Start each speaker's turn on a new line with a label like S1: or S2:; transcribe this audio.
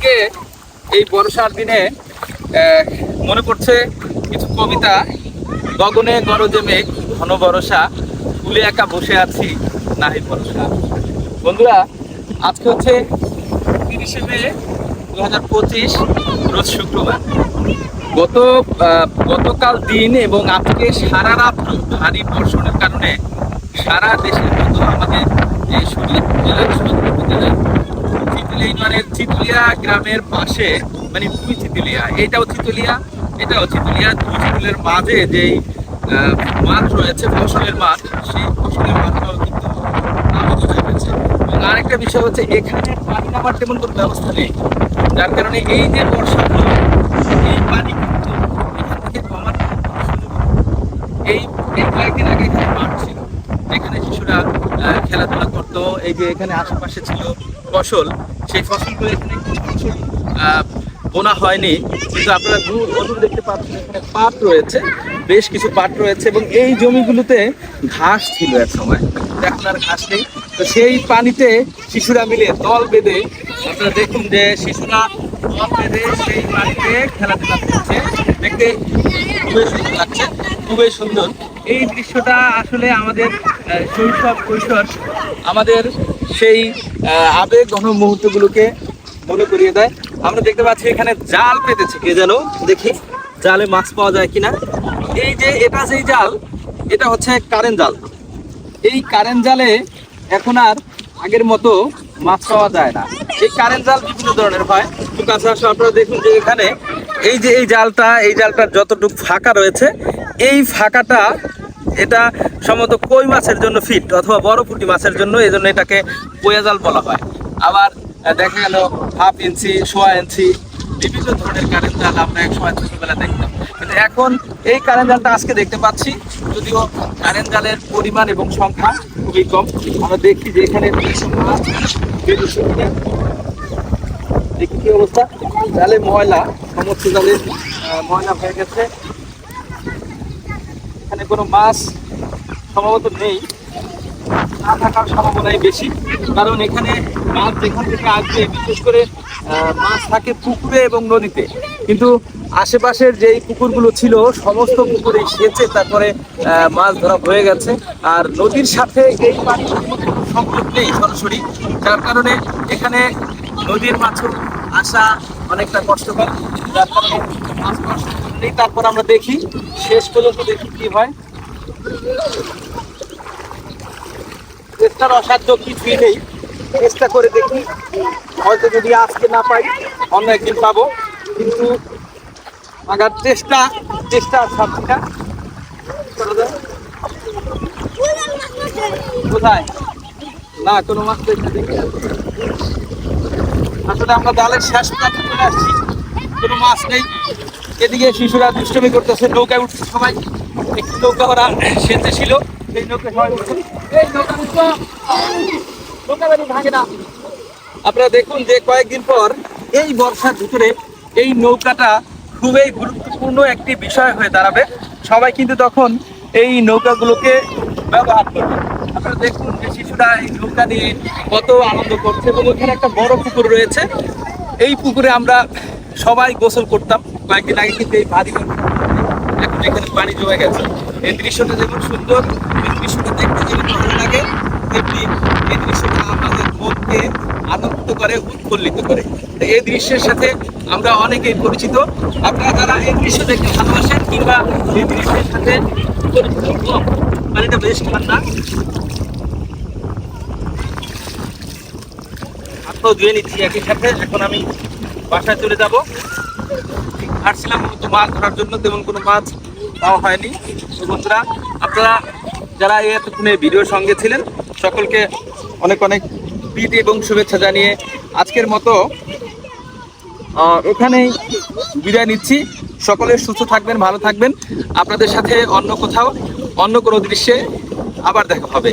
S1: আজকে এই বর্ষার দিনে মনে পড়ছে কিছু কবিতা। গগনে গরজে মেঘ, ঘন বরসা ফুলে একা বসে আছি, নাহি বরসা বন্ধুরা, আজকে হচ্ছে তিরিশে মে দু হাজার পঁচিশ, রোজ শুক্রবার। গত গতকাল দিন এবং আজকে সারা রাত ভারী বর্ষণের কারণে সারা দেশের মতো আমাদের যে শরীয়তপুর জেলার চিতলিয়া ইউনিয়নের চিতলিয়া গ্রামের পাশে মানে দুই চিতলিয়া এইটাও চিতলিয়া এটাও চিতলিয়া দুই চিতলের মাঝে যেই মাঠ রয়েছে, ফসলের মাঠ, সেই ফসলের মাঠটাও কিন্তু হয়ে এবং আরেকটা বিষয় হচ্ছে, এখানে পানি নামার তেমন কোনো ব্যবস্থা নেই। যার কারণে এই যে বর্ষা এই পানি কিন্তু এখান থেকে জমার। এই এই কয়েকদিন আগে এখানে মাঠ ছিল। যেখানে শিশুরা খেলাধুলা করতো। এই যে এখানে আশেপাশে ছিল ফসল, সেই ফসলগুলো এখানে কিছু বোনা হয়নি। কিন্তু আপনারা দূর দেখতে পাচ্ছেন এখানে পাট রয়েছে, বেশ কিছু পাট রয়েছে এবং এই জমিগুলোতে ঘাস ছিল এক সময়। এখন আর ঘাস নেই। তো সেই পানিতে শিশুরা মিলে দল বেঁধে, আপনারা দেখুন যে শিশুরা দল বেঁধে সেই পানিতে খেলাধুলা করছে। দেখতে খুবই সুন্দর লাগছে, খুবই সুন্দর। এই দৃশ্যটা আসলে আমাদের শৈশব, কৈশোর, আমাদের সেই আবেগ ঘন মুহূর্তগুলোকে মনে করিয়ে দেয়। আমরা দেখতে পাচ্ছি এখানে জাল পেতেছে, কে যেন, দেখি, জালে মাছ পাওয়া যায় কিনা। এই যে, এটা যেই জাল, এটা হচ্ছে কারেন্ট জাল। এই কারেন্ট জালে এখন আর আগের মতো মাছ পাওয়া যায় না। এই কারেন্ট জাল বিভিন্ন ধরনের হয়। তো কাছে আপনারা দেখুন যে এখানে এই যে, এই জালটা, এই জালটার যতটুকু ফাঁকা রয়েছে, এই ফাঁকাটা এটা সম্ভবত কই মাছের জন্য ফিট অথবা বড় পুঁটি মাছের জন্য এই জন্য এটাকে পোয়া জাল বলা হয়। আবার দেখা গেল হাফ ইঞ্চি, সোয়া ইঞ্চি, বিভিন্ন ধরনের কারেন্ট জাল আমরা এক সময় ছোটবেলা দেখতাম। কিন্তু এখন এই কারেন্ট জালটা আজকে দেখতে পাচ্ছি, যদিও কারেন্ট জালের পরিমাণ এবং সংখ্যা খুবই কম। আমরা দেখি যে এখানে দেখি কি অবস্থা? জালে ময়লা, সমস্ত জালে ময়লা হয়ে গেছে। কোনো মাছ সম্ভবত নেই। না থাকার সম্ভাবনাই বেশি। কারণ এখানে মাছ যেখান থেকে আসবে, বিশেষ করে মাছ থাকে পুকুরে এবং নদীতে। কিন্তু আশেপাশের যেই পুকুরগুলো ছিল, সমস্ত পুকুরে সেচে তারপরে মাছ ধরা হয়ে গেছে। আর নদীর সাথে এই কোনো সংযোগ নেই সরাসরি। যার কারণে এখানে নদীর মাছও আসা অনেকটা কষ্টকর যার কারণে তারপর আমরা দেখি, শেষ পর্যন্ত দেখি কি হয়। চেষ্টার অসাধ্য কিছুই নেই। চেষ্টা করে দেখি। হয়তো যদি আজকে না পাই, অন্য একদিন পাবো। কিন্তু আগার চেষ্টা চেষ্টা ছাড়ছি না? কোথায়? না, কোনো মাছ দেখতে দেখি আসলে আমরা জালের শেষ প্রান্তে চলে আসছি। কোনো মাছ নেই। এদিকে শিশুরা দুষ্টমি করতেছে, নৌকায় উঠছে সবাই। একটি নৌকা ওরা সেচে ছিল। সেই নৌকা এই ভাঙে না। আপনারা দেখুন যে কয়েকদিন পর এই বর্ষার ভিতরে এই নৌকাটা খুবই গুরুত্বপূর্ণ একটি বিষয় হয়ে দাঁড়াবে। সবাই কিন্তু তখন এই নৌকাগুলোকে ব্যবহার করবে। আপনারা দেখুন যে শিশুরা এই নৌকা নিয়ে কত আনন্দ করছে এবং ওখানে একটা বড় পুকুর রয়েছে। এই পুকুরে আমরা সবাই গোসল করতাম। কয়েকদিন আগে কিন্তু এই ভারী এখন এখানে পানি জমে গেছে। এই দৃশ্যটা যেমন সুন্দর, এই দৃশ্যটা দেখতে যেমন ভালো লাগে, তেমনি এই দৃশ্যটা করে, উৎফুল্লিত করে। এই দৃশ্যের সাথে আমরা অনেকেই পরিচিত। আপনারা যারা এই দৃশ্য দেখতে ভালোবাসেন কিংবা এই দৃশ্যের সাথে পরিচিত পানিটা বেশ ঠান্ডা হাতটাও ধুয়ে নিচ্ছি একই সাথে। এখন আমি বাসায় চলে যাব। আসছিলাম মূলত মাছ ধরার জন্য, তেমন কোনো মাছ পাওয়া হয়নি। বন্ধুরা, আপনারা যারা এই এতক্ষণে ভিডিওর সঙ্গে ছিলেন, সকলকে অনেক অনেক প্রীতি এবং শুভেচ্ছা জানিয়ে আজকের মতো এখানেই বিদায় নিচ্ছি। সকলে সুস্থ থাকবেন, ভালো থাকবেন। আপনাদের সাথে অন্য কোথাও, অন্য কোনো দৃশ্যে আবার দেখা হবে।